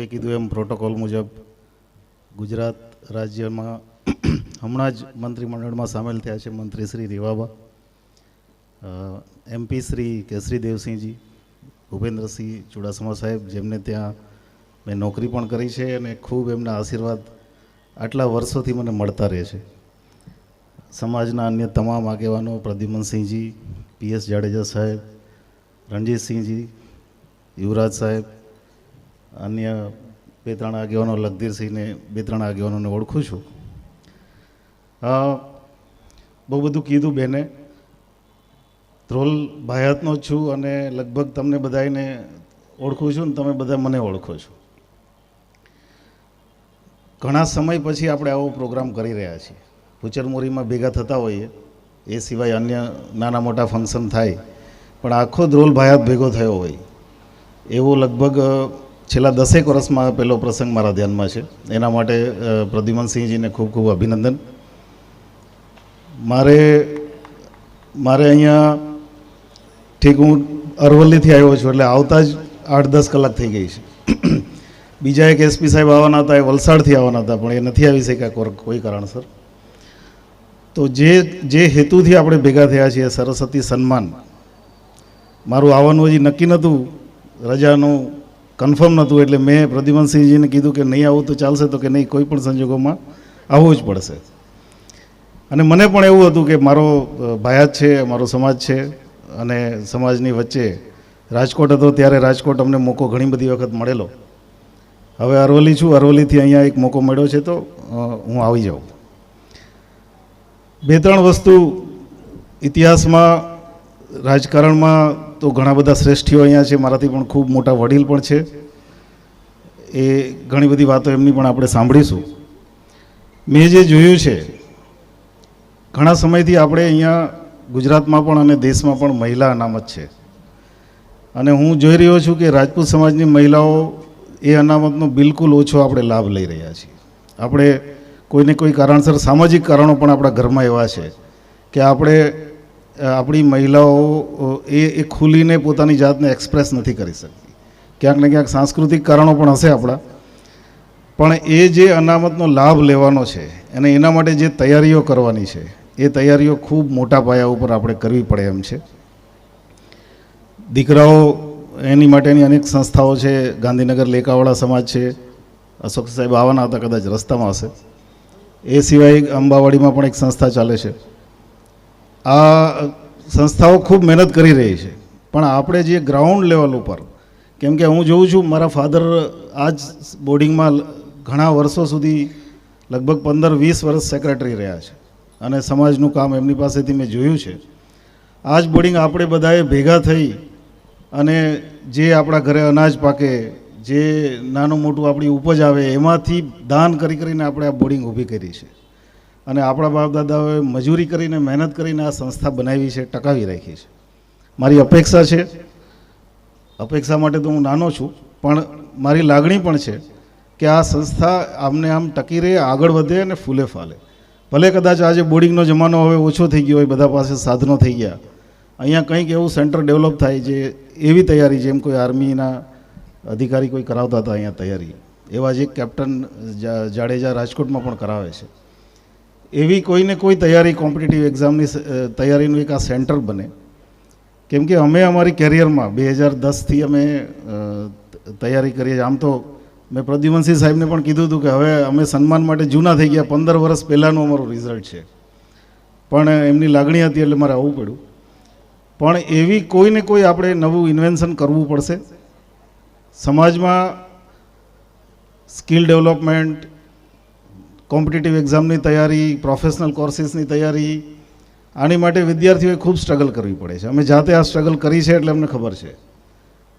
બાપુએ કીધું એમ પ્રોટોકોલ મુજબ ગુજરાત રાજ્યમાં હમણાં જ મંત્રીમંડળમાં સામેલ થયા છે મંત્રી શ્રી રેવાબા એમપી શ્રી કેસરી દેવસિંહજી, ભૂપેન્દ્રસિંહ ચુડાસમા સાહેબ જેમને ત્યાં મેં નોકરી પણ કરી છે અને ખૂબ એમના આશીર્વાદ આટલા વર્ષોથી મને મળતા રહે છે. સમાજના અન્ય તમામ આગેવાનો પ્રદ્યુમનસિંહજી પીએસ જાડેજા સાહેબ, રણજીતસિંહજી, યુવરાજ સાહેબ અન્ય બે ત્રણ આગેવાનો લખધીરસિંહને બે ત્રણ આગેવાનોને ઓળખું છું. બહુ બધું કીધું બેને. ધ્રોલ ભાયાતનો જ છું અને લગભગ તમને બધાને ઓળખું છું ને તમે બધા મને ઓળખો છો. ઘણા સમય પછી આપણે આવો પ્રોગ્રામ કરી રહ્યા છીએ. ભૂચરમોરીમાં ભેગા થતા હોઈએ. એ સિવાય અન્ય નાના મોટા ફંક્શન થાય. પણ આખો ધ્રોલ ભાયાત ભેગો થયો હોય. એવો લગભગ છેલ્લા દસેક વર્ષમાં પહેલો પ્રસંગ મારા ધ્યાનમાં છે. એના માટે પ્રદ્યુમનસિંહજીને ખૂબ ખૂબ અભિનંદન. મારે મારે અહીંયા ઠીક હું અરવલ્લીથી આવ્યો છું એટલે આવતા જ આઠ દસ કલાક થઈ ગઈ છે. બીજા એક એસપી સાહેબ આવવાના હતા, એ વલસાડથી આવવાના હતા, પણ એ નથી આવી શક્યા કોઈ કારણસર. તો જે જે હેતુથી આપણે ભેગા થયા છીએ, સરસ્વતી સન્માન, મારું આવવાનું હજી નક્કી નહોતું. રજાનું કન્ફર્મ નહોતું એટલે મેં પ્રદ્યુમનસિંહજીને કીધું કે નહીં આવું તો ચાલશે તો કે નહીં, કોઈ પણ સંજોગોમાં આવવું જ પડશે. અને મને પણ એવું હતું કે મારો ભાયાત છે, મારો સમાજ છે અને સમાજની વચ્ચે રાજકોટ હતો ત્યારે રાજકોટ અમને મોકો ઘણી બધી વખત મળેલો. હવે અરવલ્લી છું, અરવલ્લીથી અહીંયા એક મોકો મળ્યો છે તો હું આવી જાઉં. બે ત્રણ વસ્તુ ઇતિહાસમાં, રાજકારણમાં તો ઘણા બધા શ્રેષ્ઠીઓ અહીંયા છે. મારાથી પણ ખૂબ મોટા વડીલ પણ છે. એ ઘણી બધી વાતો એમની પણ આપણે સાંભળીશું. મેં જે જોયું છે, ઘણા સમયથી આપણે અહીંયા ગુજરાતમાં પણ અને દેશમાં પણ મહિલા અનામત છે. અને હું જોઈ રહ્યો છું કે રાજપૂત સમાજની મહિલાઓ એ અનામતનો બિલકુલ ઓછો આપણે લાભ લઈ રહ્યા છીએ. આપણે કોઈને કોઈ કારણસર સામાજિક કારણો પણ આપણા ઘરમાં એવા છે કે આપણે આપણી મહિલાઓ એ એ ખુલીને પોતાની જાતને એક્સપ્રેસ નથી કરી શકતી. ક્યાંક ને ક્યાંક સાંસ્કૃતિક કારણો પણ હશે આપણા. પણ એ જે અનામતનો લાભ લેવાનો છે અને એના માટે જે તૈયારીઓ કરવાની છે, એ તૈયારીઓ ખૂબ મોટા પાયા ઉપર આપણે કરવી પડે એમ છે. દીકરાઓ એની માટેની અનેક સંસ્થાઓ છે, ગાંધીનગર લેકાવાળા સમાજ છે, અશોક સાહેબ આવવાના હતા કદાચ રસ્તામાં હશે. એ સિવાય અંબાવાડીમાં પણ એક સંસ્થા ચાલે છે. આ સંસ્થાઓ ખૂબ મહેનત કરી રહી છે. પણ આપણે જે ગ્રાઉન્ડ લેવલ ઉપર, કેમ કે હું જોઉં છું, મારા ફાધર આ જ બોર્ડિંગમાં ઘણા વર્ષો સુધી લગભગ પંદર વીસ વર્ષ સેક્રેટરી રહ્યા છે. અને સમાજનું કામ એમની પાસેથી મેં જોયું છે. આ જ બોર્ડિંગ આપણે બધાએ ભેગા થઈ અને જે આપણા ઘરે અનાજ પાકે, જે નાનું મોટું આપણી ઉપજ આવે, એમાંથી દાન કરી કરીને આપણે આ બોર્ડિંગ ઊભી કરી છે. અને આપણા બાપ દાદાઓએ મજૂરી કરીને, મહેનત કરીને આ સંસ્થા બનાવી છે, ટકાવી રાખી છે. મારી અપેક્ષા છે, અપેક્ષા માટે તો હું નાનો છું, પણ મારી લાગણી પણ છે કે આ સંસ્થા આમને આમ ટકી રહે, આગળ વધે અને ફૂલે ફાલે. ભલે કદાચ આજે બોર્ડિંગનો જમાનો હવે ઓછો થઈ ગયો હોય, બધા પાસે સાધનો થઈ ગયા. અહીંયા કંઈક એવું સેન્ટર ડેવલપ થાય જે એવી તૈયારી જેમ કોઈ આર્મીના અધિકારી કોઈ કરાવતા હતા, અહીંયા તૈયારી. એવા જ એક કેપ્ટન જાડેજા રાજકોટમાં પણ કરાવે છે. એવી કોઈને કોઈ તૈયારી કોમ્પિટિટિવ એક્ઝામની તૈયારીનું એક આ સેન્ટર બને. કેમ કે અમે અમારી કેરિયરમાં બે હજાર દસથી અમે તૈયારી કરીએ આમ તો મેં પ્રદ્યુમનસિંહ સાહેબને પણ કીધું હતું કે હવે અમે સન્માન માટે જૂના થઈ ગયા. પંદર વર્ષ પહેલાંનું અમારું રિઝલ્ટ છે. પણ એમની લાગણી હતી એટલે મારે આવવું પડ્યું. પણ એવી કોઈને કોઈ આપણે નવું ઇન્વેન્શન કરવું પડશે. સમાજમાં સ્કિલ ડેવલપમેન્ટ કોમ્પિટિટિવ એક્ઝામની તૈયારી પ્રોફેશનલ કોર્સીસની તૈયારી, આની માટે વિદ્યાર્થીઓએ ખૂબ સ્ટ્રગલ કરવી પડે છે. અમે જાતે આ સ્ટ્રગલ કરી છે એટલે અમને ખબર છે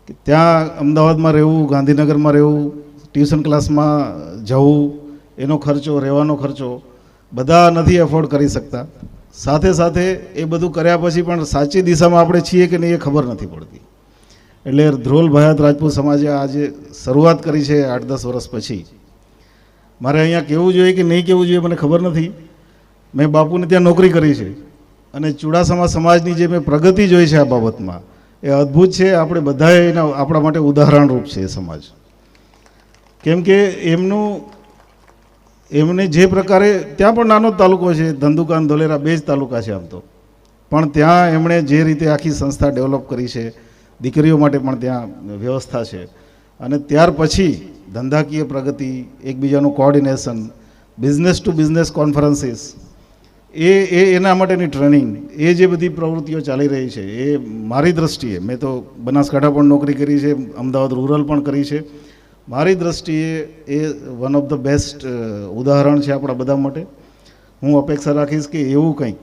કે ત્યાં અમદાવાદમાં રહેવું, ગાંધીનગરમાં રહેવું ટ્યુશન ક્લાસમાં જવું, એનો ખર્ચો, રહેવાનો ખર્ચો, બધા નથી એફોર્ડ કરી શકતા. સાથે સાથે એ બધું કર્યા પછી પણ સાચી દિશામાં આપણે છીએ કે નહીં એ ખબર નથી પડતી. એટલે ધ્રોલ ભયાત રાજપૂત સમાજે આજે શરૂઆત કરી છે આઠ દસ વર્ષ પછી. મારે અહીંયા કહેવું જોઈએ કે નહીં કહેવું જોઈએ મને ખબર નથી. મેં બાપુને ત્યાં નોકરી કરી છે. અને ચુડાસમા સમાજની જે મેં પ્રગતિ જોઈ છે આ બાબતમાં, એ અદ્ભુત છે. આપણે બધાએ એના આપણા માટે ઉદાહરણરૂપ છે એ સમાજ. કેમ કે એમનું, એમને જે પ્રકારે, ત્યાં પણ નાનો જ તાલુકો છે. ધંધુકાન ધોલેરા બે જ તાલુકા છે આમ તો. પણ ત્યાં એમણે જે રીતે આખી સંસ્થા ડેવલપ કરી છે, દીકરીઓ માટે પણ ત્યાં વ્યવસ્થા છે. અને ત્યાર પછી ધંધાકીય પ્રગતિ, એકબીજાનું coordination business to business conferences એ એ એના માટેની ટ્રેનિંગ એ જે બધી પ્રવૃત્તિઓ ચાલી રહી છે, એ મારી દ્રષ્ટિએ, મેં તો બનાસકાંઠા પણ નોકરી કરી છે, અમદાવાદ રૂરલ પણ કરી છે, મારી દ્રષ્ટિએ એ વન ઓફ ધ બેસ્ટ ઉદાહરણ છે આપણા બધા માટે. હું અપેક્ષા રાખીશ કે એવું કંઈક,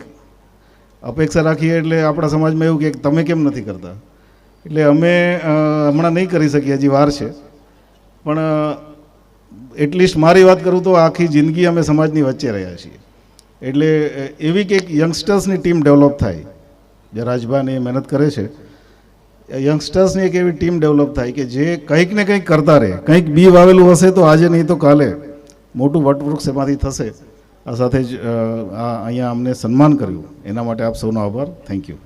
અપેક્ષા રાખીએ એટલે આપણા સમાજમાં એવું કે, તમે કેમ નથી કરતા? એટલે અમે હમણાં નહીં કરી શકીએ, હજી વાર છે. પણ એટલીસ્ટ મારી વાત કરું તો આખી જિંદગી અમે સમાજની વચ્ચે રહ્યા છીએ. એટલે એવી કંઈક યંગસ્ટર્સની ટીમ ડેવલપ થાય, જે રાજભાને એ મહેનત કરે છે યંગસ્ટર્સની એક એવી ટીમ ડેવલપ થાય કે જે કંઈક ને કંઈક કરતા રહે. કંઈક બી વાવેલું હશે તો આજે નહીં તો કાલે મોટું વટવૃક્ષ એમાંથી થશે. આ સાથે જ આ અહીંયા અમને સન્માન કર્યું. એના માટે આપ સૌનો આભાર. Thank you